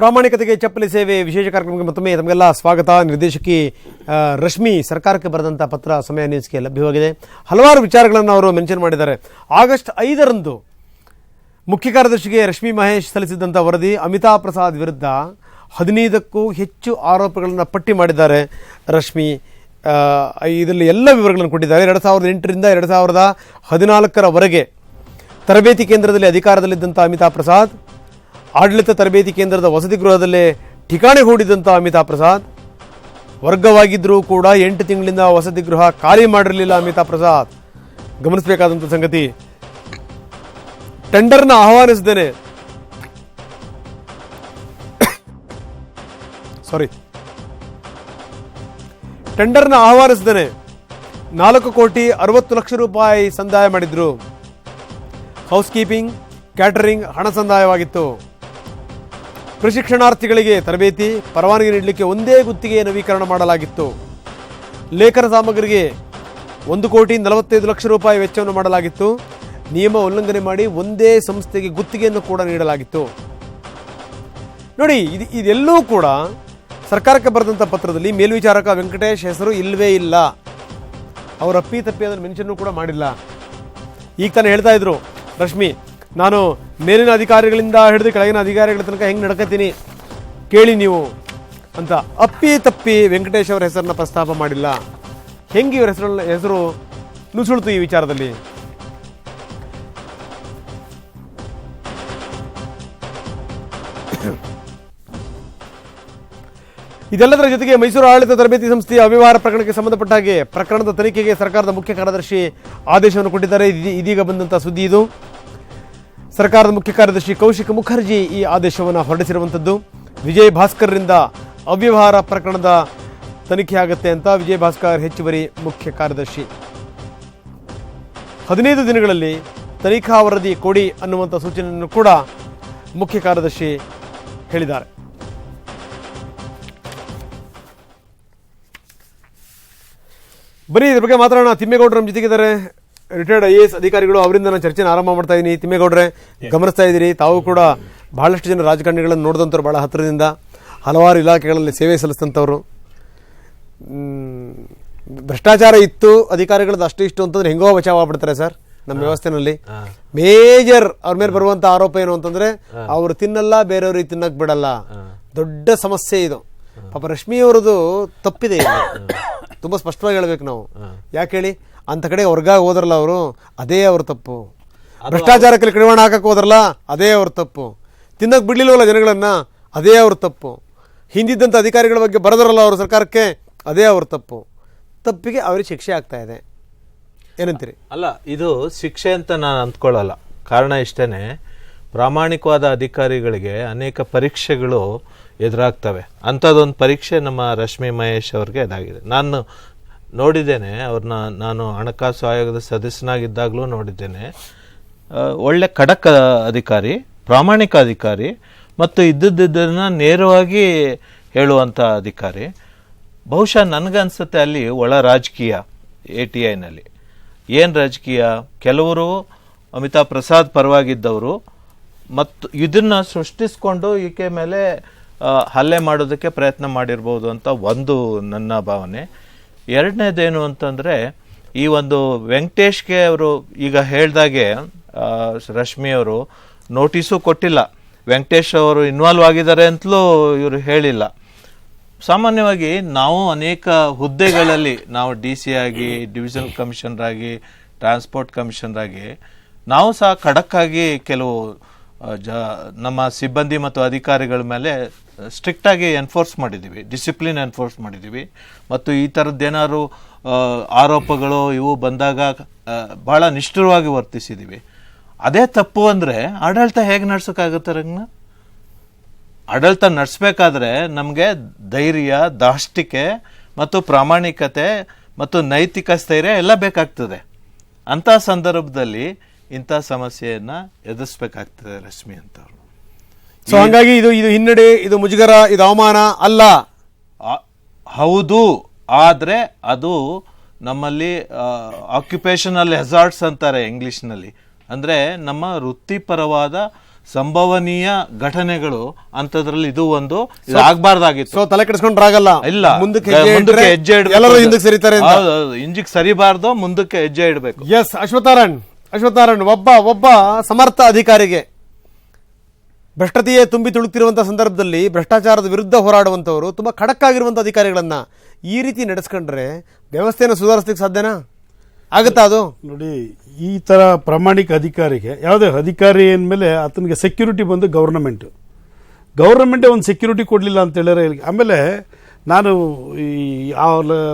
ಪ್ರಾಮಾಣಿಕತೆಗೆ ಚಪ್ಪಲಿ ಸೇವೆ ವಿಶೇಷ ಕಾರ್ಯಕ್ರಮಕ್ಕೆ ಮತ್ತೊಮ್ಮೆ ತಮಗೆಲ್ಲ ಸ್ವಾಗತ. ನಿರ್ದೇಶಕಿ ರಶ್ಮಿ ಸರ್ಕಾರಕ್ಕೆ ಬರೆದಂಥ ಪತ್ರ ಸಮಯ ನ್ಯೂಸ್ಗೆ ಲಭ್ಯವಾಗಿದೆ. ಹಲವಾರು ವಿಚಾರಗಳನ್ನು ಅವರು ಮೆನ್ಷನ್ ಮಾಡಿದ್ದಾರೆ. ಆಗಸ್ಟ್ ಐದರಂದು ಮುಖ್ಯ ಕಾರ್ಯದರ್ಶಿಗೆ ರಶ್ಮಿ ಮಹೇಶ್ ಸಲ್ಲಿಸಿದ್ದಂಥ ವರದಿ ಅಮಿತಾಭ್ ಪ್ರಸಾದ್ ವಿರುದ್ಧ ಹದಿನೈದಕ್ಕೂ ಹೆಚ್ಚು ಆರೋಪಗಳನ್ನು ಪಟ್ಟಿ ಮಾಡಿದ್ದಾರೆ ರಶ್ಮಿ. ಇದರಲ್ಲಿ ಎಲ್ಲ ವಿವರಗಳನ್ನು ಕೊಟ್ಟಿದ್ದಾರೆ. ಎರಡು ಸಾವಿರದ ಎಂಟರಿಂದ ಎರಡು ಸಾವಿರದ ಹದಿನಾಲ್ಕರವರೆಗೆ ತರಬೇತಿ ಕೇಂದ್ರದಲ್ಲಿ ಅಧಿಕಾರದಲ್ಲಿದ್ದಂಥ ಅಮಿತಾಭ್ ಪ್ರಸಾದ್ ಆಡಳಿತ ತರಬೇತಿ ಕೇಂದ್ರದ ವಸತಿ ಗೃಹದಲ್ಲೇ ಠಿಕಾಣೆ ಹೂಡಿದಂಥ ಅಮಿತಾಬ್ ಪ್ರಸಾದ್. ವರ್ಗವಾಗಿದ್ದರೂ ಕೂಡ ಎಂಟು ತಿಂಗಳಿಂದ ವಸತಿ ಗೃಹ ಖಾಲಿ ಮಾಡಿರಲಿಲ್ಲ ಅಮಿತಾಬ್ ಪ್ರಸಾದ್. ಗಮನಿಸಬೇಕಾದಂಥ ಸಂಗತಿ, ಟೆಂಡರ್ನ ಆಹ್ವಾನಿಸಿದ್ದೇನೆ. ಸಾರಿ ಟೆಂಡರ್ನ ಆಹ್ವಾನಿಸಿದ್ದೇನೆ. ನಾಲ್ಕು ಕೋಟಿ ಅರವತ್ತು ಲಕ್ಷ ರೂಪಾಯಿ ಸಂದಾಯ ಮಾಡಿದ್ರು. ಹೌಸ್ ಕೀಪಿಂಗ್ ಕ್ಯಾಟರಿಂಗ್ ಹಣ ಸಂದಾಯವಾಗಿತ್ತು. ಪ್ರಶಿಕ್ಷಣಾರ್ಥಿಗಳಿಗೆ ತರಬೇತಿ, ಪರವಾನಗಿ ನೀಡಲಿಕ್ಕೆ ಒಂದೇ ಗುತ್ತಿಗೆ ನವೀಕರಣ ಮಾಡಲಾಗಿತ್ತು. ಲೇಖನ ಸಾಮಗ್ರಿಗೆ ಒಂದು ಕೋಟಿ ನಲವತ್ತೈದು ಲಕ್ಷ ರೂಪಾಯಿ ವೆಚ್ಚವನ್ನು ಮಾಡಲಾಗಿತ್ತು. ನಿಯಮ ಉಲ್ಲಂಘನೆ ಮಾಡಿ ಒಂದೇ ಸಂಸ್ಥೆಗೆ ಗುತ್ತಿಗೆಯನ್ನು ಕೂಡ ನೀಡಲಾಗಿತ್ತು. ನೋಡಿ, ಇದು ಇದೆಲ್ಲೂ ಕೂಡ ಸರ್ಕಾರಕ್ಕೆ ಬರೆದಂಥ ಪತ್ರದಲ್ಲಿ ಮೇಲ್ವಿಚಾರಕ ವೆಂಕಟೇಶ್ ಹೆಸರು ಇಲ್ಲವೇ ಇಲ್ಲ. ಅವರ ಅಪ್ಪಿ ತಪ್ಪಿ ಅದನ್ನು ಮೆನ್ಷನ್ನು ಕೂಡ ಮಾಡಿಲ್ಲ. ಈಗ ತಾನೇ ಹೇಳ್ತಾ ಇದ್ರು, ರಶ್ಮಿ, ನಾನು ಮೇಲಿನ ಅಧಿಕಾರಿಗಳಿಂದ ಹಿಡಿದು ಕೆಳಗಿನ ಅಧಿಕಾರಿಗಳ ತನಕ ಹೆಂಗೆ ನಡ್ಕತೀನಿ ಕೇಳಿ ನೀವು ಅಂತ ಅಪ್ಪಿ ತಪ್ಪಿ ವೆಂಕಟೇಶ್ ಅವರ ಹೆಸರನ್ನ ಪ್ರಸ್ತಾಪ ಮಾಡಿಲ್ಲ. ಹೆಂಗೆ ಇವರ ಹೆಸರು ಹೆಸರು ನುಸುಳ್ತು ಈ ವಿಚಾರದಲ್ಲಿ? ಇದೆಲ್ಲದರ ಜೊತೆಗೆ ಮೈಸೂರು ಆಡಳಿತ ತರಬೇತಿ ಸಂಸ್ಥೆಯ ಅವ್ಯವಹಾರ ಪ್ರಕರಣಕ್ಕೆ ಸಂಬಂಧಪಟ್ಟ ಹಾಗೆ ಪ್ರಕರಣದ ತನಿಖೆಗೆ ಸರ್ಕಾರದ ಮುಖ್ಯ ಕಾರ್ಯದರ್ಶಿ ಆದೇಶವನ್ನು ಕೊಟ್ಟಿದ್ದಾರೆ. ಇದೀ- ಇದೀಗ ಬಂದಂತಹ ಸುದ್ದಿ ಇದು. ಸರ್ಕಾರದ ಮುಖ್ಯ ಕಾರ್ಯದರ್ಶಿ ಕೌಶಿಕ್ ಮುಖರ್ಜಿ ಈ ಆದೇಶವನ್ನು ಹೊರಡಿಸಿರುವಂಥದ್ದು. ವಿಜಯ್ ಭಾಸ್ಕರ್ರಿಂದ ಅವ್ಯವಹಾರ ಪ್ರಕರಣದ ತನಿಖೆ ಆಗುತ್ತೆ ಅಂತ ವಿಜಯ್ ಭಾಸ್ಕರ್ ಹೆಚ್ಚುವರಿ ಮುಖ್ಯ ಕಾರ್ಯದರ್ಶಿ. ಹದಿನೈದು ದಿನಗಳಲ್ಲಿ ತನಿಖಾ ವರದಿ ಕೊಡಿ ಅನ್ನುವಂಥ ಸೂಚನೆಯನ್ನು ಕೂಡ ಮುಖ್ಯ ಕಾರ್ಯದರ್ಶಿ ಹೇಳಿದ್ದಾರೆ. ಬನ್ನಿ ಇದ್ರ ಬಗ್ಗೆ ಮಾತಾಡೋಣ. ತಿಮ್ಮೇಗೌಡರು ನಮ್ಮ ಜೊತೆಗಿದ್ದಾರೆ. ರಿಟೈರ್ಡ್ ಐ ಎ ಎಸ್ ಅಧಿಕಾರಿಗಳು ಅವರಿಂದ ನಾನು ಚರ್ಚೆನ ಆರಂಭ ಮಾಡ್ತಾ ಇದ್ದೀನಿ ತಿಮ್ಮೇಗೌಡ್ರೆ ಗಮನಿಸ್ತಾ ಇದ್ದೀರಿ. ತಾವು ಕೂಡ ಬಹಳಷ್ಟು ಜನ ರಾಜಕಾರಣಿಗಳನ್ನು ನೋಡಿದಂಥವ್ರು ಭಾಳ ಹತ್ತಿರದಿಂದ. ಹಲವಾರು ಇಲಾಖೆಗಳಲ್ಲಿ ಸೇವೆ ಸಲ್ಲಿಸಿದಂಥವ್ರು. ಭ್ರಷ್ಟಾಚಾರ ಇತ್ತು. ಅಧಿಕಾರಿಗಳದ್ದು ಅಷ್ಟು ಇಷ್ಟು ಅಂತಂದ್ರೆ ಹೆಂಗೋ ಬಚಾವ್ ಆಗ್ಬಿಡ್ತಾರೆ ಸರ್ ನಮ್ಮ ವ್ಯವಸ್ಥೆನಲ್ಲಿ. ಮೇಜರ್ ಅವ್ರ ಮೇಲೆ ಬರುವಂತ ಆರೋಪ ಏನು ಅಂತಂದ್ರೆ ಅವರು ತಿನ್ನಲ್ಲ ಬೇರೆಯವ್ರಿಗೆ ತಿನ್ನಕ್ ಬಿಡಲ್ಲ. ದೊಡ್ಡ ಸಮಸ್ಯೆ ಇದು. ಪಾಪ ರಶ್ಮಿ ಅವರದು ತಪ್ಪಿದೆ. ತುಂಬಾ ಸ್ಪಷ್ಟವಾಗಿ ಹೇಳ್ಬೇಕು ನಾವು. ಯಾಕೆ ಹೇಳಿ? ಅಂತ ಕಡೆ ವರ್ಗ ಹೋದ್ರಲ್ಲ ಅವರು ಅದೇ ಅವ್ರ ತಪ್ಪು. ಭ್ರಷ್ಟಾಚಾರಕ್ಕೆ ಕಡಿವಾಣ ಹಾಕಕ್ಕೆ ಹೋದ್ರಲ್ಲ ಅದೇ ಅವ್ರ ತಪ್ಪು. ತಿನ್ನಕ್ಕೆ ಬಿಡ್ಲಿಲ್ಲವಲ್ಲ ಜನಗಳನ್ನ ಅದೇ ಅವ್ರ ತಪ್ಪು. ಹಿಂದಿದ್ದಂಥ ಅಧಿಕಾರಿಗಳ ಬಗ್ಗೆ ಬರೆದ್ರಲ್ಲ ಅವರು ಸರ್ಕಾರಕ್ಕೆ ಅದೇ ಅವ್ರ ತಪ್ಪು. ತಪ್ಪಿಗೆ ಅವ್ರಿಗೆ ಶಿಕ್ಷೆ ಆಗ್ತಾ ಇದೆ. ಏನಂತೀರಿ? ಅಲ್ಲ ಇದು ಶಿಕ್ಷೆ ಅಂತ ನಾನು ಅಂದ್ಕೊಳ್ಳಲ್ಲ. ಕಾರಣ ಇಷ್ಟೇನೆ ಪ್ರಾಮಾಣಿಕವಾದ ಅಧಿಕಾರಿಗಳಿಗೆ ಅನೇಕ ಪರೀಕ್ಷೆಗಳು ಎದುರಾಗ್ತವೆ. ಅಂಥದ್ದೊಂದು ಪರೀಕ್ಷೆ ನಮ್ಮ ರಶ್ಮಿ ಮಹೇಶ್ ಅವ್ರಿಗೆ ಇದಾಗಿದೆ. ನಾನು ನೋಡಿದ್ದೇನೆ ಅವ್ರನ್ನ ನಾನು ಹಣಕಾಸು ಆಯೋಗದ ಸದಸ್ಯನಾಗಿದ್ದಾಗಲೂ ನೋಡಿದ್ದೇನೆ. ಒಳ್ಳೆ ಖಡಕ್ ಅಧಿಕಾರಿ, ಪ್ರಾಮಾಣಿಕ ಅಧಿಕಾರಿ, ಮತ್ತು ಇದ್ದದ್ದನ್ನು ನೇರವಾಗಿ ಹೇಳುವಂಥ ಅಧಿಕಾರಿ. ಬಹುಶಃ ನನಗನ್ಸುತ್ತೆ ಅಲ್ಲಿ ಒಳ ರಾಜಕೀಯ ಎ ಟಿ ಐನಲ್ಲಿ ಏನು ರಾಜಕೀಯ? ಕೆಲವರು ಅಮಿತಾಬ್ ಪ್ರಸಾದ್ ಪರವಾಗಿದ್ದವರು, ಮತ್ತು ಇದನ್ನು ಸೃಷ್ಟಿಸ್ಕೊಂಡು ಈಕೆ ಮೇಲೆ ಹಲ್ಲೆ ಮಾಡೋದಕ್ಕೆ ಪ್ರಯತ್ನ ಮಾಡಿರ್ಬೋದು ಅಂತ ಒಂದು ನನ್ನ ಭಾವನೆ. ಎರಡನೇದೇನು ಅಂತಂದರೆ, ಈ ಒಂದು ವೆಂಕಟೇಶ್ಗೆ ಅವರು ಈಗ ಹೇಳ್ದಾಗೆ ರಶ್ಮಿಯವರು ನೋಟಿಸು ಕೊಟ್ಟಿಲ್ಲ. ವೆಂಕಟೇಶ್ ಅವರು ಇನ್ವಾಲ್ವ್ ಆಗಿದ್ದಾರೆ ಅಂತಲೂ ಇವರು ಹೇಳಿಲ್ಲ. ಸಾಮಾನ್ಯವಾಗಿ ನಾವು ಅನೇಕ ಹುದ್ದೆಗಳಲ್ಲಿ, ನಾವು ಡಿ ಸಿ ಆಗಿ ಡಿವಿಷನಲ್ ಕಮಿಷನರ್ ಆಗಿ ಟ್ರಾನ್ಸ್ಪೋರ್ಟ್ ಕಮಿಷನರ್ ಆಗಿ, ನಾವು ಸಹ ಖಡಕ್ಕಾಗಿ ಕೆಲವು ಜ, ನಮ್ಮ ಸಿಬ್ಬಂದಿ ಮತ್ತು ಅಧಿಕಾರಿಗಳ ಮೇಲೆ ಸ್ಟ್ರಿಕ್ಟ್ ಆಗಿ ಎನ್ಫೋರ್ಸ್ ಮಾಡಿದ್ದೀವಿ ಡಿಸಿಪ್ಲಿನ್ ಎನ್ಫೋರ್ಸ್ ಮಾಡಿದ್ದೀವಿ. ಮತ್ತು ಈ ಥರದ್ದೇನಾದ್ರು ಆರೋಪಗಳು ಇವು ಬಂದಾಗ ಭಾಳ ನಿಷ್ಠುರವಾಗಿ ವರ್ತಿಸಿದ್ದೀವಿ. ಅದೇ ತಪ್ಪು ಅಂದರೆ ಆಡಳಿತ ಹೇಗೆ ನಡ್ಸೋಕ್ಕಾಗುತ್ತೆ ರಂಗನ? ಆಡಳಿತ ನಡೆಸಬೇಕಾದ್ರೆ ನಮಗೆ ಧೈರ್ಯ, ದಾಷ್ಟಿಕೆ ಮತ್ತು ಪ್ರಾಮಾಣಿಕತೆ ಮತ್ತು ನೈತಿಕ ಸ್ಥೈರ್ಯ ಎಲ್ಲ ಬೇಕಾಗ್ತದೆ. ಅಂಥ ಸಂದರ್ಭದಲ್ಲಿ ಇಂಥ ಸಮಸ್ಯೆಯನ್ನು ಎದುರಿಸ್ಬೇಕಾಗ್ತದೆ ರಶ್ಮಿ ಅಂತವ್ರು. ಸೊ ಹಂಗಾಗಿ ಇದು ಇದು ಹಿನ್ನಡೆ ಇದು ಮುಜುಗರ ಇದು ಅವಮಾನ ಅಲ್ಲ. ಹೌದು ಆದರೆ ಅದು ನಮ್ಮಲ್ಲಿ ಆಕ್ಯುಪೇಷನಲ್ ಹೆಸಾರ್ಟ್ಸ್ ಅಂತಾರೆ ಇಂಗ್ಲೀಷ್ನಲ್ಲಿ. ಅಂದರೆ ನಮ್ಮ ವೃತ್ತಿಪರವಾದ ಸಂಭವನೀಯ ಘಟನೆಗಳು ಅಂತದ್ರಲ್ಲಿ ಇದು ಒಂದು ಆಗ್ಬಾರ್ದಾಗಿತ್ತು ಸೊ ತಲೆ ಕೆಡಿಸ್ಕೊಂಡ್ರಾಗಲ್ಲ ಇಲ್ಲ. ಮುಂದಕ್ಕೆ ಹೆಜ್ಜೆ ಎಲ್ಲರೂ. ಹಿಂದಕ್ಕೆ ಸರಿತಾರೆ. ಹಿಂದಕ್ಕೆ ಸರಿಬಾರ್ದು ಮುಂದಕ್ಕೆ ಹೆಜ್ಜೆ ಇಡಬೇಕು. ಎಸ್ ಅಶ್ವಥಾರಾಯಣ್ ಅಶ್ವಥಾರಾಯಣ್ ಒಬ್ಬ ಒಬ್ಬ ಸಮರ್ಥ ಅಧಿಕಾರಿಗೆ. ಭ್ರಷ್ಟತೆಯೇ ತುಂಬಿ ತುಳುಕ್ತಿರುವಂಥ ಸಂದರ್ಭದಲ್ಲಿ ಭ್ರಷ್ಟಾಚಾರದ ವಿರುದ್ಧ ಹೋರಾಡುವಂಥವರು ತುಂಬ ಖಡಕ್ ಆಗಿರುವಂಥ ಅಧಿಕಾರಿಗಳನ್ನ ಈ ರೀತಿ ನಡೆಸ್ಕೊಂಡ್ರೆ ವ್ಯವಸ್ಥೆಯನ್ನು ಸುಧಾರಿಸ್ಲಿಕ್ಕೆ ಸಾಧ್ಯನಾ? ಆಗುತ್ತಾ ಅದು? ನೋಡಿ, ಈ ಥರ ಪ್ರಾಮಾಣಿಕ ಅಧಿಕಾರಿಗೆ, ಯಾವುದೇ ಅಧಿಕಾರಿ ಅಂದಮೇಲೆ ಆತನಿಗೆ ಸೆಕ್ಯೂರಿಟಿ ಬಂದು ಗೌರ್ನಮೆಂಟ್ ಗೌರ್ನಮೆಂಟೇ ಒಂದು ಸೆಕ್ಯೂರಿಟಿ ಕೊಡಲಿಲ್ಲ ಅಂತ ಹೇಳಿದ್ರೆ ಆಮೇಲೆ ನಾನು ಈ, ಆ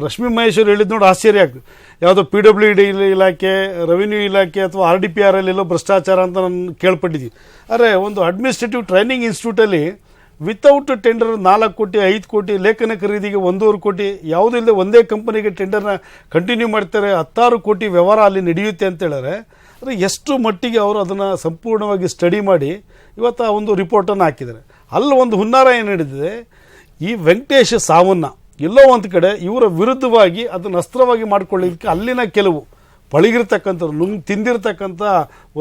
ರಶ್ಮಿ ಮಹೇಶ್ವರ್ ಹೇಳಿದ್ ನೋಡಿ ಆಶ್ಚರ್ಯ ಆಗ್ತದೆ. ಯಾವುದೋ ಪಿ ಡಬ್ಲ್ಯೂ ಡಿ ಇಲಾಖೆ ರೆವಿನ್ಯೂ ಇಲಾಖೆ ಅಥವಾ ಆರ್ ಡಿ ಪಿ ಆರ್ ಎಲ್ಲೋ ಭ್ರಷ್ಟಾಚಾರ ಅಂತ ನಾನು ಕೇಳ್ಪಟ್ಟಿದ್ದೀನಿ. ಅರೆ, ಒಂದು ಅಡ್ಮಿನಿಸ್ಟ್ರೇಟಿವ್ ಟ್ರೈನಿಂಗ್ ಇನ್ಸ್ಟಿಟ್ಯೂಟಲ್ಲಿ ವಿತೌಟ್ ಟೆಂಡರ್ ನಾಲ್ಕು ಕೋಟಿ, ಐದು ಕೋಟಿ, ಲೇಖನ ಖರೀದಿಗೆ ಒಂದೂವರೆ ಕೋಟಿ, ಯಾವುದೂ ಇಲ್ಲದೆ ಒಂದೇ ಕಂಪನಿಗೆ ಟೆಂಡರ್ನ ಕಂಟಿನ್ಯೂ ಮಾಡ್ತಾರೆ, ಹತ್ತಾರು ಕೋಟಿ ವ್ಯವಹಾರ ಅಲ್ಲಿ ನಡೆಯುತ್ತೆ ಅಂತ ಹೇಳಿದ್ರೆ ಅಂದರೆ ಎಷ್ಟು ಮಟ್ಟಿಗೆ ಅವರು ಅದನ್ನು ಸಂಪೂರ್ಣವಾಗಿ ಸ್ಟಡಿ ಮಾಡಿ ಇವತ್ತು ಆ ಒಂದು ರಿಪೋರ್ಟನ್ನು ಹಾಕಿದ್ದಾರೆ. ಅಲ್ಲಿ ಒಂದು ಹುನ್ನಾರ ಏನು ನಡೆದಿದೆ? ಈ ವೆಂಕಟೇಶ ಸಾವನ್ನ ಎಲ್ಲೋ ಒಂದು ಕಡೆ ಇವರ ವಿರುದ್ಧವಾಗಿ ಅದನ್ನು ಅಸ್ತ್ರವಾಗಿ ಮಾಡಿಕೊಳ್ಳಿಕ್ಕೆ ಅಲ್ಲಿನ ಕೆಲವು ಪಳಗಿರ್ತಕ್ಕಂಥವ್ರು ನುಂಗ್ ತಿಂದಿರತಕ್ಕಂಥ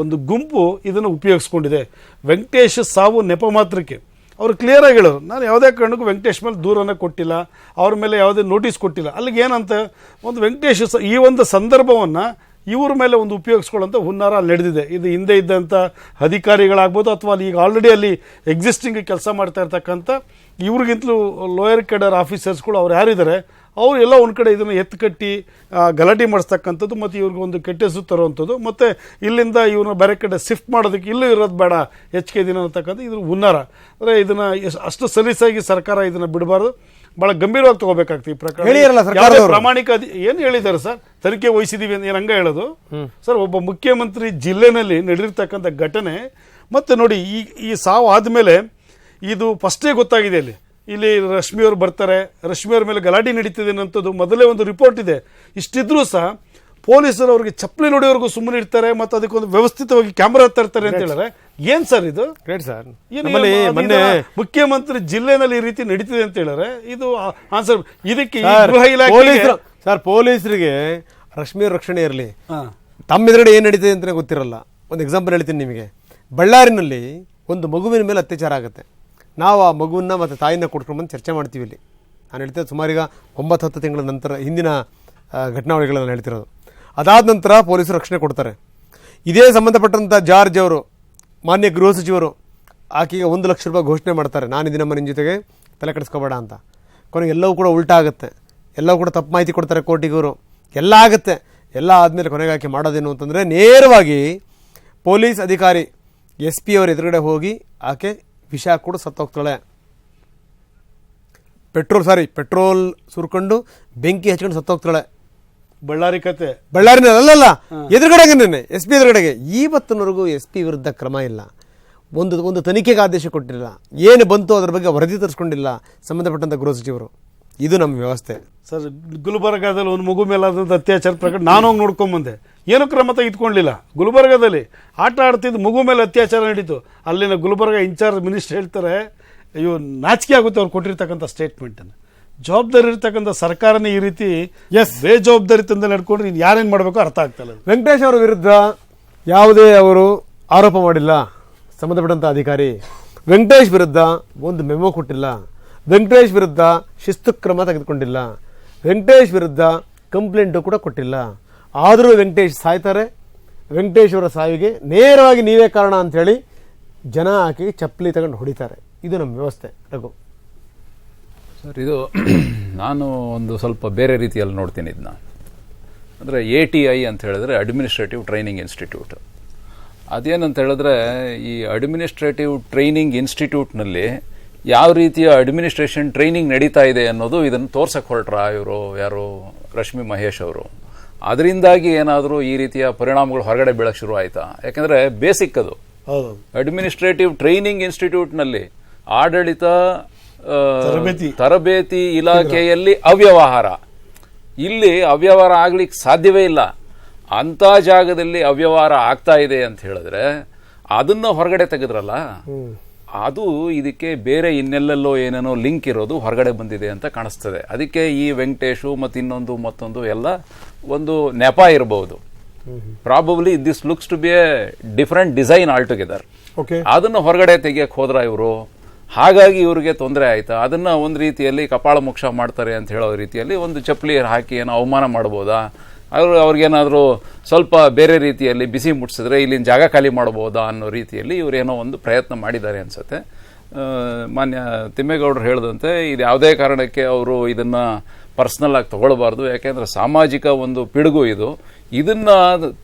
ಒಂದು ಗುಂಪು ಇದನ್ನು ಉಪಯೋಗಿಸ್ಕೊಂಡಿದೆ. ವೆಂಕಟೇಶ ಸಾವು ನೆಪ ಮಾತ್ರಕ್ಕೆ. ಅವರು ಕ್ಲಿಯರ್ ಆಗಿ ಹೇಳೋರು, ನಾನು ಯಾವುದೇ ಕಾರಣಕ್ಕೂ ವೆಂಕಟೇಶ್ ಮೇಲೆ ದೂರನ್ನು ಕೊಟ್ಟಿಲ್ಲ, ಅವ್ರ ಮೇಲೆ ಯಾವುದೇ ನೋಟಿಸ್ ಕೊಟ್ಟಿಲ್ಲ. ಅಲ್ಲಿಗೆ ಏನಂತ, ಒಂದು ವೆಂಕಟೇಶ್ ಈ ಒಂದು ಸಂದರ್ಭವನ್ನು ಇವ್ರ ಮೇಲೆ ಒಂದು ಉಪಯೋಗಿಸ್ಕೊಳ್ಳೋಂಥ ಹುನ್ನಾರ ಅಲ್ಲಿ ನಡೆದಿದೆ. ಇದು ಹಿಂದೆ ಇದ್ದಂಥ ಅಧಿಕಾರಿಗಳಾಗ್ಬೋದು ಅಥವಾ ಅಲ್ಲಿ ಈಗ ಆಲ್ರೆಡಿ ಅಲ್ಲಿ ಎಕ್ಸಿಸ್ಟಿಂಗ್ ಕೆಲಸ ಮಾಡ್ತಾ ಇರ್ತಕ್ಕಂಥ ಇವ್ರಿಗಿಂತಲೂ ಲೋಯರ್ ಕೆಡರ್ ಆಫೀಸರ್ಸ್ಗಳು ಅವ್ರು ಯಾರಿದ್ದಾರೆ, ಅವರು ಎಲ್ಲ ಒಂದು ಕಡೆ ಇದನ್ನು ಎತ್ತುಕಟ್ಟಿ ಗಲಾಟೆ ಮಾಡಿಸ್ತಕ್ಕಂಥದ್ದು ಮತ್ತು ಇವ್ರಿಗೆ ಒಂದು ಕೆಟ್ಟ ಹೆಸರು ತರುವಂಥದ್ದು. ಮತ್ತು ಇಲ್ಲಿಂದ ಇವ್ರನ್ನ ಬೇರೆ ಕಡೆ ಶಿಫ್ಟ್ ಮಾಡೋದಕ್ಕೆ ಇಲ್ಲೂ ಇರೋದು ಬೇಡ ಹೆಚ್ಚಿಗೆ ದಿನ ಅಂತಕ್ಕಂಥ ಇದ್ರ ಹುನ್ನಾರ. ಅಂದರೆ ಇದನ್ನು ಅಷ್ಟು ಸಲೀಸಾಗಿ ಸರ್ಕಾರ ಇದನ್ನು ಬಿಡಬಾರ್ದು. ಭಾಳ ಗಂಭೀರವಾಗಿ ತಗೋಬೇಕಾಗ್ತದೆ ಈ ಪ್ರಕರಣ. ಪ್ರಾಮಾಣಿಕ ಏನು ಹೇಳಿದ್ದಾರೆ ಸರ್? ತನಿಖೆ ವಹಿಸಿದೀವಿ ಅಂತ ಏನು ಹಂಗ ಹೇಳೋದು? ಸರ್ ಒಬ್ಬ ಮುಖ್ಯಮಂತ್ರಿ ಜಿಲ್ಲೆನಲ್ಲಿ ನಡೆದಿರ್ತಕ್ಕಂಥ ಘಟನೆ ಮತ್ತೆ ನೋಡಿ ಈ ಈ ಸಾವು ಆದಮೇಲೆ ಇದು ಫಸ್ಟೇ ಗೊತ್ತಾಗಿದೆ ಇಲ್ಲಿ. ಇಲ್ಲಿ ರಶ್ಮಿಯವರು ಬರ್ತಾರೆ ರಶ್ಮಿಯವ್ರ ಮೇಲೆ ಗಲಾಟೆ ನಡೀತಿದೆ ಅನ್ನೋಂಥದ್ದು ಮೊದಲೇ ಒಂದು ರಿಪೋರ್ಟ್ ಇದೆ. ಇಷ್ಟಿದ್ರೂ ಸಹ ಪೊಲೀಸರು ಅವ್ರಿಗೆ ಚಪ್ಪಲಿ ನೋಡಿವರೆಗೂ ಸುಮ್ಮನೆ ಇರ್ತಾರೆ ಮತ್ತು ಅದಕ್ಕೊಂದು ವ್ಯವಸ್ಥಿತವಾಗಿ ಕ್ಯಾಮ್ರಾ ತರ್ತಾರೆ ಅಂತ ಹೇಳಿದ್ರೆ ಏನ್ ಸರ್ ಇದು? ಸರ್ ಮೊನ್ನೆ ಮುಖ್ಯಮಂತ್ರಿ ಜಿಲ್ಲೆನಲ್ಲಿ ಈ ರೀತಿ ನಡೀತಿದೆ ಅಂತ ಹೇಳಿದ್ರೆ ಇದು ಆನ್ಸರ್ ಇದಕ್ಕೆ ಗೃಹ ಇಲಾಖೆ ಸರ್ ಪೊಲೀಸರಿಗೆ ರಶ್ಮಿ ರಕ್ಷಣೆ ಇರಲಿ. ತಮ್ಮ ಎದುರುಗಡೆ ಏನು ನಡೀತಿದೆ ಅಂತಲೇ ಗೊತ್ತಿರಲ್ಲ. ಒಂದು ಎಕ್ಸಾಂಪಲ್ ಹೇಳ್ತೀನಿ ನಿಮಗೆ. ಬಳ್ಳಾರಿನಲ್ಲಿ ಒಂದು ಮಗುವಿನ ಮೇಲೆ ಅತ್ಯಾಚಾರ ಆಗುತ್ತೆ. ನಾವು ಆ ಮಗುವನ್ನ ಮತ್ತು ತಾಯಿನ ಕೊಟ್ಕೊಂಡು ಬಂದು ಚರ್ಚೆ ಮಾಡ್ತೀವಿ ಇಲ್ಲಿ. ನಾನು ಹೇಳ್ತೇನೆ ಸುಮಾರೀಗ ಒಂಬತ್ತು ಹತ್ತು ತಿಂಗಳ ನಂತರ ಹಿಂದಿನ ಘಟನಾವಳಿಗಳನ್ನು ಹೇಳ್ತಿರೋದು. ಅದಾದ ನಂತರ ಪೊಲೀಸರು ರಕ್ಷಣೆ ಕೊಡ್ತಾರೆ. ಇದೇ ಸಂಬಂಧಪಟ್ಟಂಥ ಜಾರ್ಜ್ ಅವರು, ಮಾನ್ಯ ಗೃಹ ಸಚಿವರು, ಆಕೆಗೆ ಒಂದು ಲಕ್ಷ ರೂಪಾಯಿ ಘೋಷಣೆ ಮಾಡ್ತಾರೆ. ನಾನು ಇದನ್ನಮ್ಮ ನಿನ್ನ ಜೊತೆಗೆ, ತಲೆ ಕೆಡಿಸ್ಕೋಬೇಡ ಅಂತ. ಕೊನೆಗೆ ಎಲ್ಲವೂ ಕೂಡ ಉಲ್ಟಾ ಆಗುತ್ತೆ ಎಲ್ಲವೂ ಕೂಡ ತಪ್ಪು ಮಾಹಿತಿ ಕೊಡ್ತಾರೆ ಕೋರ್ಟಿಗವರು ಎಲ್ಲ ಆಗುತ್ತೆ. ಎಲ್ಲ ಆದಮೇಲೆ ಕೊನೆಗೆ ಆಕೆ ಮಾಡೋದೇನು ಅಂತಂದರೆ ನೇರವಾಗಿ ಪೊಲೀಸ್ ಅಧಿಕಾರಿ ಎಸ್ ಪಿ ಅವರ ಎದುರುಗಡೆ ಹೋಗಿ ಆಕೆ ವಿಷ ಕೂಡ ಸತ್ತೋಗ್ತಾಳೆ. ಪೆಟ್ರೋಲ್, ಸಾರಿ, ಪೆಟ್ರೋಲ್ ಸುರ್ಕೊಂಡು ಬೆಂಕಿ ಹಚ್ಕೊಂಡು ಸತ್ತೋಗ್ತಾಳೆ. ಬಳ್ಳಾರಿ ಕತೆ. ಬಳ್ಳಾರಿನ ಅಲ್ಲಲ್ಲ ಎದುರುಗಡೆಗೆ ಎಸ್ ಪಿ ಎದುರುಗಡೆಗೆ. ಇವತ್ತಿನವರೆಗೂ ಎಸ್ ಪಿ ವಿರುದ್ಧ ಕ್ರಮ ಇಲ್ಲ. ಒಂದು ಒಂದು ತನಿಖೆಗೆ ಆದೇಶ ಕೊಟ್ಟಿಲ್ಲ. ಏನು ಬಂತು ಅದರ ಬಗ್ಗೆ ವರದಿ ತರಿಸ್ಕೊಂಡಿಲ್ಲ ಸಂಬಂಧಪಟ್ಟಂಥ ಗೃಹ ಸಚಿವರು. ಇದು ನಮ್ಮ ವ್ಯವಸ್ಥೆ. ಸರ್ ಗುಲ್ಬರ್ಗಾದಲ್ಲಿ ಒಂದು ಮಗು ಮೇಲೆ ಆದಂತ ಅತ್ಯಾಚಾರ ಪ್ರಕರಣ ನಾನು ಹೋಗಿ ನೋಡ್ಕೊಂಬಂದೆ ಏನು ಕ್ರಮ ತೆಗೆದುಕೊಂಡಿಲ್ಲ. ಗುಲ್ಬರ್ಗಾದಲ್ಲಿ ಆಟ ಆಡ್ತಿದ್ದು ಮಗು ಮೇಲೆ ಅತ್ಯಾಚಾರ ನಡೀತು. ಅಲ್ಲಿನ ಗುಲ್ಬರ್ಗ ಇನ್ಚಾರ್ಜ್ ಮಿನಿಸ್ಟರ್ ಹೇಳ್ತಾರೆ ಅಯ್ಯೋ ನಾಚಿಕೆ ಆಗುತ್ತೆ ಅವ್ರು ಕೊಟ್ಟಿರ್ತಕ್ಕಂಥ ಸ್ಟೇಟ್ಮೆಂಟನ್ನು ಜವಾಬ್ದಾರಿ ಇರ್ತಕ್ಕಂಥ ಸರ್ಕಾರನೇ ಈ ರೀತಿ ಎಸ್ ಬೇಜವಾಬ್ದಾರಿತಂದ ನಡ್ಕೊಂಡ್ರೆ ನೀನು ಯಾರೇನು ಮಾಡಬೇಕು ಅರ್ಥ ಆಗ್ತಲ್ಲ ವೆಂಕಟೇಶ್ ಅವರ ವಿರುದ್ಧ ಯಾವುದೇ ಅವರು ಆರೋಪ ಮಾಡಿಲ್ಲ. ಸಂಬಂಧಪಟ್ಟಂಥ ಅಧಿಕಾರಿ. ವೆಂಕಟೇಶ್ ವಿರುದ್ಧ ಒಂದು ಮೆಮೊ ಕೊಟ್ಟಿಲ್ಲ. ವೆಂಕಟೇಶ್ ವಿರುದ್ಧ ಶಿಸ್ತು ಕ್ರಮ ತೆಗೆದುಕೊಂಡಿಲ್ಲ. ವೆಂಕಟೇಶ್ ವಿರುದ್ಧ ಕಂಪ್ಲೇಂಟು ಕೂಡ ಕೊಟ್ಟಿಲ್ಲ. ಆದರೂ ವೆಂಕಟೇಶ್ ಸಾಯ್ತಾರೆ. ವೆಂಕಟೇಶ್ ಅವರ ಸಾವಿಗೆ ನೇರವಾಗಿ ನೀವೇ ಕಾರಣ ಅಂಥೇಳಿ ಜನ ಆಕೆಗೆ ಚಪ್ಪಲಿ ತಗೊಂಡು ಹೊಡಿತಾರೆ. ಇದು ನಮ್ಮ ವ್ಯವಸ್ಥೆ ರಘು. ಸರ್ ಇದು ನಾನು ಒಂದು ಸ್ವಲ್ಪ ಬೇರೆ ರೀತಿಯಲ್ಲಿ ನೋಡ್ತೀನಿ ಇದನ್ನ ಅಂದರೆ ಎ ಟಿ ಐ ಅಂತ ಹೇಳಿದ್ರೆ ಅಡ್ಮಿನಿಸ್ಟ್ರೇಟಿವ್ ಟ್ರೈನಿಂಗ್ ಇನ್ಸ್ಟಿಟ್ಯೂಟ್ ಅದೇನಂತ ಹೇಳಿದ್ರೆ ಈ ಅಡ್ಮಿನಿಸ್ಟ್ರೇಟಿವ್ ಟ್ರೈನಿಂಗ್ ಇನ್ಸ್ಟಿಟ್ಯೂಟ್ನಲ್ಲಿ ಯಾವ ರೀತಿಯ ಅಡ್ಮಿನಿಸ್ಟ್ರೇಷನ್ ಟ್ರೈನಿಂಗ್ ನಡೀತಾ ಇದೆ ಅನ್ನೋದು ಇದನ್ನು ತೋರ್ಸಕ್ಕೆ ಹೊರಟ್ರ ಇವರು ಯಾರು ರಶ್ಮಿ ಮಹೇಶ್ ಅವರು. ಅದರಿಂದಾಗಿ ಏನಾದರೂ ಈ ರೀತಿಯ ಪರಿಣಾಮಗಳು ಹೊರಗಡೆ ಬೀಳಕ್ಕೆ ಶುರು ಆಯ್ತಾ? ಯಾಕಂದ್ರೆ ಬೇಸಿಕ್ ಅದು. ಅಡ್ಮಿನಿಸ್ಟ್ರೇಟಿವ್ ಟ್ರೈನಿಂಗ್ ಇನ್ಸ್ಟಿಟ್ಯೂಟ್ನಲ್ಲಿ ಆಡಳಿತ ತರಬೇತಿ. ಇಲಾಖೆಯಲ್ಲಿ ಅವ್ಯವಹಾರ. ಇಲ್ಲಿ ಅವ್ಯವಹಾರ ಆಗ್ಲಿಕ್ಕೆ ಸಾಧ್ಯವೇ ಇಲ್ಲ. ಅಂತ ಜಾಗದಲ್ಲಿ ಅವ್ಯವಹಾರ ಆಗ್ತಾ ಇದೆ ಅಂತ ಹೇಳಿದ್ರೆ ಅದನ್ನ ಹೊರಗಡೆ ತೆಗೆದ್ರಲ್ಲ? ಅದು ಇದಕ್ಕೆ ಬೇರೆ ಇನ್ನೆಲ್ಲೆಲ್ಲೋ ಏನೇನೋ ಲಿಂಕ್ ಇರೋದು ಹೊರಗಡೆ ಬಂದಿದೆ ಅಂತ ಕಾಣಿಸ್ತದೆ. ಅದಕ್ಕೆ ಈ ವೆಂಕಟೇಶು ಮತ್ತು ಇನ್ನೊಂದು ಮತ್ತೊಂದು ಎಲ್ಲ ಒಂದು ನೆಪ ಇರಬಹುದು probably this looks to be a different design all together. ಅದನ್ನು ಹೊರಗಡೆ ತೆಗಿಯಕ್ಕೆ ಹೋದ್ರ ಇವರು? ಹಾಗಾಗಿ ಇವರಿಗೆ ತೊಂದರೆ ಆಯಿತು. ಅದನ್ನು ಒಂದು ರೀತಿಯಲ್ಲಿ ಕಪಾಳ ಮೋಕ್ಷ ಮಾಡ್ತಾರೆ ಅಂತ ಹೇಳೋ ರೀತಿಯಲ್ಲಿ ಒಂದು ಚಪ್ಪಲಿ ಹಾಕಿ ಏನೋ ಅವಮಾನ ಮಾಡ್ಬೋದಾ? ಅವರು ಅವ್ರಿಗೇನಾದರೂ ಸ್ವಲ್ಪ ಬೇರೆ ರೀತಿಯಲ್ಲಿ ಬಿಸಿ ಮುಟ್ಸಿದ್ರೆ ಇಲ್ಲಿನ ಜಾಗ ಖಾಲಿ ಮಾಡ್ಬೋದಾ ಅನ್ನೋ ರೀತಿಯಲ್ಲಿ ಇವರೇನೋ ಒಂದು ಪ್ರಯತ್ನ ಮಾಡಿದ್ದಾರೆ ಅನಿಸುತ್ತೆ. ಮಾನ್ಯ ತಿಮ್ಮೇಗೌಡರು ಹೇಳಿದಂತೆ ಇದು ಯಾವುದೇ ಕಾರಣಕ್ಕೆ ಅವರು ಇದನ್ನು ಪರ್ಸ್ನಲ್ಲಾಗಿ ತೊಗೊಳ್ಬಾರ್ದು. ಯಾಕೆಂದ್ರೆ ಸಾಮಾಜಿಕ ಒಂದು ಪಿಡುಗು ಇದು. ಇದನ್ನು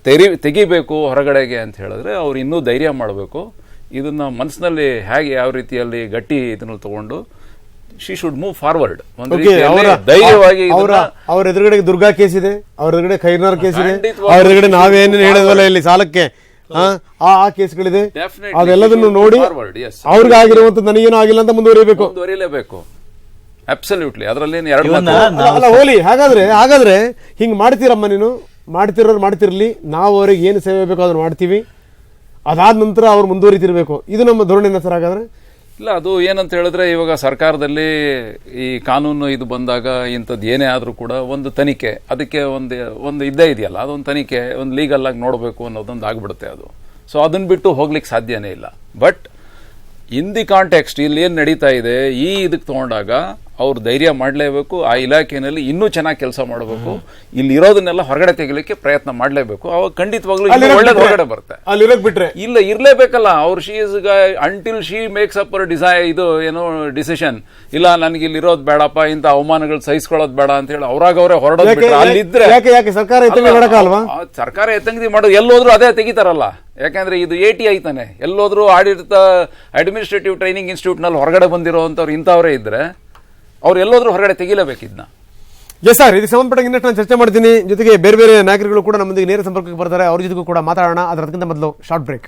ತೆರಿ, ತೆಗಿಬೇಕು ಹೊರಗಡೆಗೆ ಅಂತ ಹೇಳಿದ್ರೆ ಅವ್ರು ಇನ್ನೂ ಧೈರ್ಯ ಮಾಡಬೇಕು. ಇದನ್ನ ಮನಸ್ಸಿನಲ್ಲಿ ಹೇಗೆ ಯಾವ ರೀತಿಯಲ್ಲಿ ಗಟ್ಟಿ ಇದನ್ನ ತಗೊಂಡು ಶಿ ಶುಡ್ ಮೂವ್ ಫಾರ್ವರ್ಡ್ ಒಂದು ರೀತಿಯಲ್ಲಿ ಅವರ ಧೈರ್ಯವಾಗಿ ಅವರ ಇದನ್ನ- ಅವ್ರ ಎದುರುಗಡೆ ದುರ್ಗಾ ಕೇಸ್ ಇದೆ ಅವ್ರ ಎದುರುಗಡೆ ಖೈರ್ನಾರ್ ಕೇಸ್ ಇದೆ ಅವರ ಎದುರುಗಡೆ ಇದು ನಾವೇನು ಹೇಳಿದ್ವಲ್ಲ ಇಲ್ಲಿ ಸಾಲಕ್ಕೆ? ಆ ಆ ಆ ಕೇಸ್ಗಳಿದೆ ಅದೆಲ್ಲದನ್ನು ನೋಡಿ. ಅವ್ರಿಗೆ ಆಗಿರುವಂತ ನನಗೇನು ಆಗಿಲ್ಲ ಅಂತ ಮುಂದುವರಿಬೇಕು. ಮುಂದುವರಿಲೇಬೇಕು. ಅಬ್ಸಲ್ಯೂಟ್ಲಿ ಅದರಲ್ಲಿ ಎರಡು ಮಾತು- ಅಲ್ಲ, ಅಲ್ಲ ಹೋಲಿ. ಹಾಗಾದ್ರೆ ಹಾಗಾದ್ರೆ ಹಿಂಗ್ ಮಾಡ್ತೀರಮ್ಮ ನೀನು? ಮಾಡ್ತಿರೋರು ಮಾಡ್ತಿರ್ಲಿ. ನಾವು ಅವ್ರಿಗೆ ಏನು ಸೇವೆ ಬೇಕೋ ಅದನ್ನ ಮಾಡ್ತೀವಿ. ಅದಾದ ನಂತರ ಅವ್ರು ಮುಂದುವರಿತಿರ್ಬೇಕು. ಇದು ನಮ್ಮ ಧೋರಣೆನ ಸರ್ ಹಾಗಾದ್ರೆ? ಇಲ್ಲ, ಅದು ಏನಂತ ಹೇಳಿದ್ರೆ ಇವಾಗ ಸರ್ಕಾರದಲ್ಲಿ ಈ ಕಾನೂನು ಇದು ಬಂದಾಗ ಇಂಥದ್ದು ಏನೇ ಆದರೂ ಕೂಡ ಒಂದು ತನಿಖೆ, ಅದಕ್ಕೆ ಒಂದು ಒಂದು ಇದ್ದೇ ಇದೆಯಲ್ಲ, ಅದೊಂದು ತನಿಖೆ, ಒಂದು ಲೀಗಲ್ ಆಗಿ ನೋಡಬೇಕು ಅನ್ನೋದೊಂದು ಆಗ್ಬಿಡುತ್ತೆ ಅದು. ಸೊ ಅದನ್ನು ಬಿಟ್ಟು ಹೋಗ್ಲಿಕ್ಕೆ ಸಾಧ್ಯನೇ ಇಲ್ಲ. ಬಟ್ ಇನ್ ದಿ ಕಾಂಟೆಕ್ಸ್ಟ್ ಇಲ್ಲಿ ಏನು ನಡೀತಾ ಇದೆ, ಈ ಇದಕ್ಕೆ ತಗೊಂಡಾಗ ಅವ್ರು ಧೈರ್ಯ ಮಾಡಲೇಬೇಕು ಆ ಇಲಾಖೆಯಲ್ಲಿ ಇನ್ನೂ ಚೆನ್ನಾಗಿ ಕೆಲಸ ಮಾಡಬೇಕು. ಇಲ್ಲಿ ಇರೋದನ್ನೆಲ್ಲ ಹೊರಗಡೆ ತೆಗಿಲಿಕ್ಕೆ ಪ್ರಯತ್ನ ಮಾಡಲೇಬೇಕು. ಅವಾಗ ಖಂಡಿತವಾಗ್ಲೂ ಇಲ್ಲಿ ಒಳ್ಳೇದು ಹೊರಗಡೆ ಬರುತ್ತೆ. ಅಲ್ಲಿರೋಕ್ ಬಿಟ್ರೆ. ಇಲ್ಲ ಇರಲೇಬೇಕಲ್ಲ ಅವ್ರು she is until she makes up decide ಇದು ಏನೋ ಡಿಸಿಷನ್ ಇಲ್ಲ ನನಗೆ ಇಲ್ಲಿ ಇರೋದು ಬೇಡಪ್ಪ ಇಂಥ ಅವಮಾನಗಳು ಸಹಿಸ್ಕೊಳ್ಳೋದು ಬೇಡ ಅಂತ ಹೇಳಿ ಅವ್ರಾಗ ಅವರೇ ಹೊರಡೋದು ಬಿಟ್ರೆ ಅಲ್ಲಿದ್ರೆ ಸರ್ಕಾರ ಎತ್ತಂಗಡಿ ಸರ್ಕಾರ ಎತ್ತಂಗದಿ ಮಾಡೋದು ಎಲ್ಲೋದ್ರೂ ಅದೇ ತೆಗಿತಾರಲ್ಲ. ಯಾಕಂದ್ರೆ ಇದು ಎ ಟಿ ಐತಾನೆ ಎಲ್ಲೋದ್ರೂ ಆಡಳಿತ ಅಡ್ಮಿನಿಸ್ಟ್ರೇಟಿವ್ ಟ್ರೈನಿಂಗ್ ಇನ್ಸ್ಟಿಟ್ಯೂಟ್ನಲ್ಲಿ ಹೊರಗಡೆ ಬಂದಿರೋ ಬಂದಿರೋಂಥವ್ರು ಇಂಥವರೇ ಇದ್ರೆ ಅವ್ರು ಎಲ್ಲೋದ್ರೂ ಹೊರಗಡೆ ತೆಗಿಲೇಬೇಕಿದ್ನ ಎಸ್ ಸರ್ ಇದಕ್ಕೆ ಸಂಬಂಧಪಟ್ಟ ಇನ್ನಷ್ಟು ನಾನು ಚರ್ಚೆ ಮಾಡ್ತೀನಿ. ಜೊತೆಗೆ ಬೇರೆ ಬೇರೆ ನಾಗರಿಕರು ಕೂಡ ನಮ್ಮೊಂದಿಗೆ ನೇರ ಸಂಪರ್ಕಕ್ಕೆ ಬರ್ತಾರೆ. ಅವ್ರ ಜೊತೆಗೂ ಕೂಡ ಮಾತಾಡೋಣ. ಅದಕ್ಕಿಂತ ಮೊದಲು ಶಾರ್ಟ್ ಬ್ರೇಕ್